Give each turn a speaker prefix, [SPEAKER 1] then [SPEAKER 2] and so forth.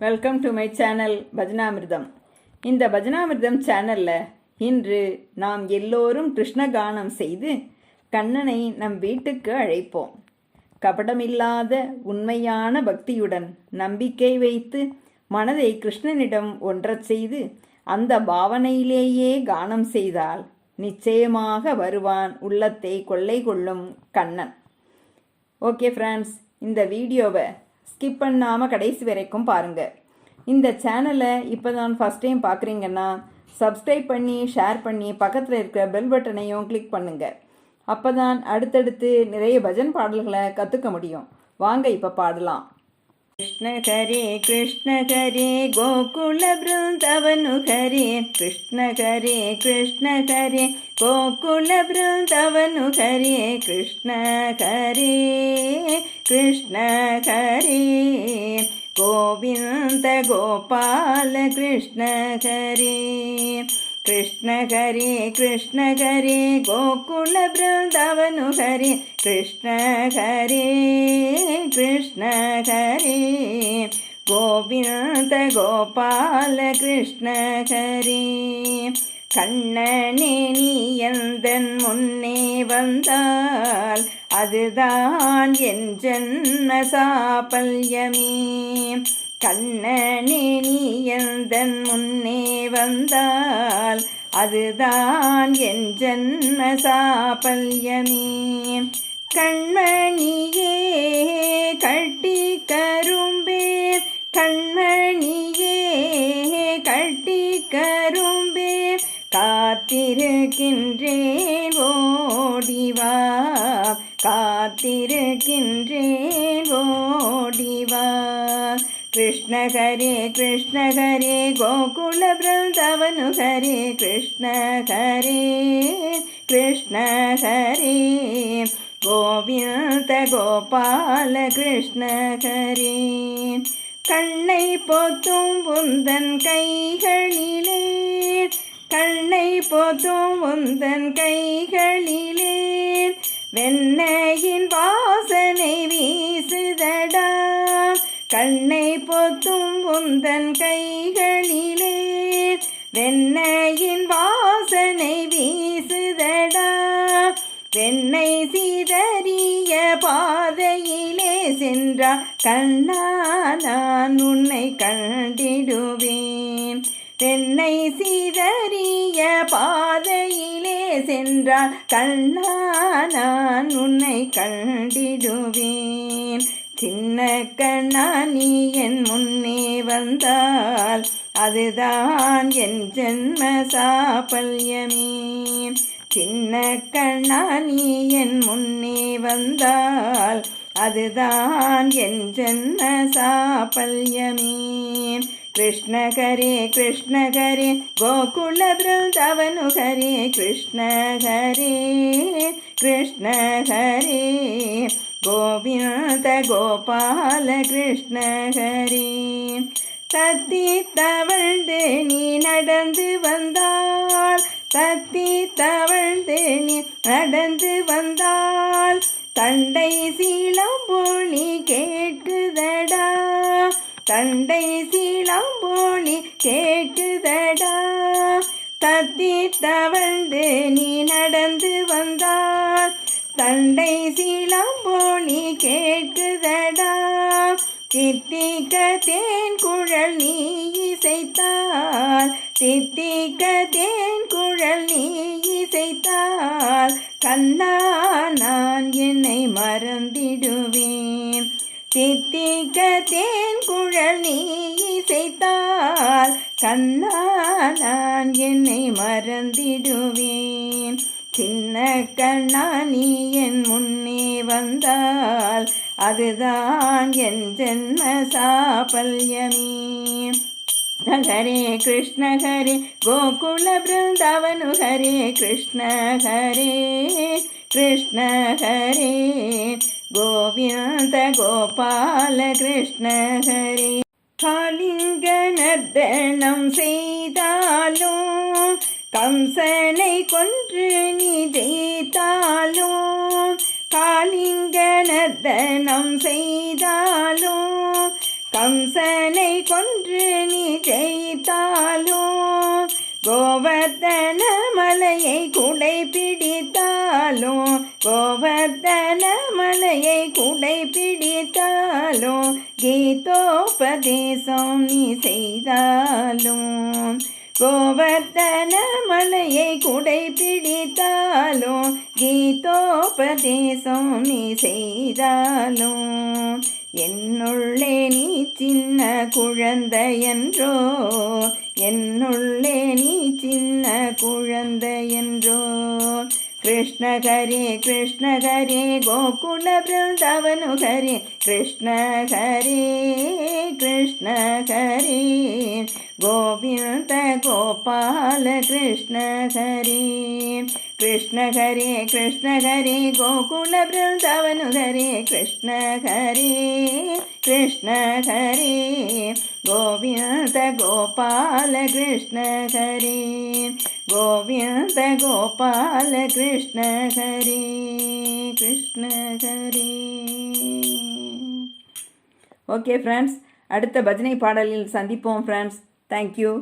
[SPEAKER 1] Welcome to my channel Bhajanamritham இந்த பஜனாமிர்தம் சேனலில் இன்று நாம் எல்லோரும் கிருஷ்ண கானம் செய்து கண்ணனை நம் வீட்டுக்கு அழைப்போம். கபடமில்லாத உண்மையான பக்தியுடன் நம்பிக்கை வைத்து மனதை கிருஷ்ணனிடம் ஒன்றச் செய்து அந்த பாவனையிலேயே கானம் செய்தால் நிச்சயமாக வருவான் உள்ளத்தை கொள்ளை கொள்ளும் கண்ணன். ஓகே ஃப்ரெண்ட்ஸ் இந்த வீடியோவை ஸ்கிப் பண்ணாமல் கடைசி வரைக்கும் பாருங்கள் இந்த சேனலை இப்போ தான் ஃபஸ்ட் டைம் பார்க்குறீங்கன்னா சப்ஸ்கிரைப் பண்ணி ஷேர் பண்ணி பக்கத்தில் இருக்கிற பெல் பட்டனையும் கிளிக் பண்ணுங்கள் அப்போ தான் அடுத்தடுத்து நிறைய பஜன் பாடல்களை கற்றுக்க முடியும். வாங்க இப்போ பாடலாம். कृष्ण करे कृष्ण करे गोकुल वृंदवनु करे कृष्ण करे कृष्ण करे गोकुल वृंदवनु करे कृष्ण करे कृष्ण करे गोविन्द गोपाल कृष्ण करे कृष्ण करे कृष्ण करे गोकुल वृंदावनु हरे कृष्ण हरे कृष्ण हरे கோவிந்த கோபால கிருஷ்ண ஹரி கண்ணனே நீ எந்தன் முன்னே வந்தால் அதுதான் என் ஜன்ம சாபல்யமே கண்ணனே நீ எந்தன் முன்னே வந்தால் அதுதான் என் ஜன்ம சாபல்யமே കൺമണിയേ കട്ടിക്കരുമ്പേ കൺമണിയേ കട്ടിക്കരുമ്പേ കാത്തിരുക്കിன்றேன் ஓடிவா കാത്തിരുക്കിன்றேன் ഓടിവാ കൃഷ്ണ ഹരേ കൃഷ്ണ ഹരേ ഗോകുല വൃന്ദവനു ഹരേ കൃഷ്ണ ഹരേ കൃഷ്ണ ഹരേ கோவிந்த கோபால கிருஷ்ண கண்ணை போத்தும் உந்தன் கைகளிலே கண்ணை போத்தும் உந்தன் கைகளிலே வெண்ணையின் வாசனை வீசுதடா. கண்ணை போத்தும் உந்தன் கைகளிலே வெண்ணையின் வாசனை வீசுதடா. வெண்ணை சீதறிய பாதையிலே சென்றா கண்ணா நான் உன்னை கண்டிடுவேன். வெண்ணை சீதறிய பாதையிலே சென்றால் கண்ணா நான் உன்னை கண்டிடுவேன். சின்ன கண்ணா நீ என் முன்னே வந்தால் அதுதான் என் ஜென்ம சாபல்யமே. சின்ன கண்ணா நீ என் முன்னே வந்தால் அதுதான் என் ஜென்ம சாபல்யமே. கிருஷ்ணகரே கிருஷ்ணகரே கோகுல பிருந்தவனுகரே கிருஷ்ணகரே கிருஷ்ணகரே கோவிந்த கோபால கிருஷ்ணகரே. தத்தி தவழ்ந்து நீ நடந்து வந்தா தத்தி தவழ்ந்தேனி நடந்து வந்தால் தண்டை சீளம்பொழி கேட்குதடா? தண்டை சீளம்பொழி கேட்குதடா? தத்தி தவழ்ந்து நீ நடந்து வந்தால் தண்டை சீளம்போலி கேட்குதடா? கித்திக்க தேன் குழல் நீ இசைத்தால் தித்திக்க குழல் நீ இசைத்தால் கண்ணா நான் என்னை மறந்திடுவேன். தித்திக்க குழல் நீ இசைத்தால் கண்ணா நான் என்னை மறந்திடுவேன். சின்ன கண்ணா நீ என் முன்னே வந்தால் அதுதான் என் ஜென்ம சாபல்யமே. ஹரே கிருஷ்ண ஹரே. கோகுல பிருந்தாவனு ஹரே கிருஷ்ண ஹரே. கிருஷ்ண ஹரே. கோவிந்த கோபால கிருஷ்ண ஹரே. காலிங்க நர்தனம் செய்தாலும் கம்சனை கொன்று நீ ஜெயித்தாலும் காலிங்க நர்தனம் செய்தாலும் கம்சனை கொன்று நீ ஜெயித்தாலும் கோவர்தன மலையை குடை பிடித்தாலும் கோவர்தன மலையை குடை பிடித்தாலும் கீதோபதேசம் நீ செய்தாலும் கோவர்தன மலையை குடை பிடித்தாலும் கீதோபதேசம் நீ செய்தாலும் என்னுள்ளே நீ சின்ன குழந்தையன்றோ? என்னுள்ளே நீ சின்ன குழந்தையன்றோ? கிருஷ்ண ஹரே கிருஷ்ண ஹரே கோகுல பிருந்தாவனு ஹரே கிருஷ்ண ஹரே கிருஷ்ண ஹரே கோவிந்த கோபால கிருஷ்ண ஹரே கிருஷ்ண ஹரே கோகுல பிருந்தாவனு ஹரே கிருஷ்ண ஹரே கோவிந்த கோபால கிருஷ்ண ஹரே கோவிந்த கோபால கிருஷ்ண ஹரே ஓகே ஃப்ரெண்ட்ஸ் அடுத்த பஜனை பாடலில் சந்திப்போம் ஃப்ரெண்ட்ஸ் தேங்க்யூ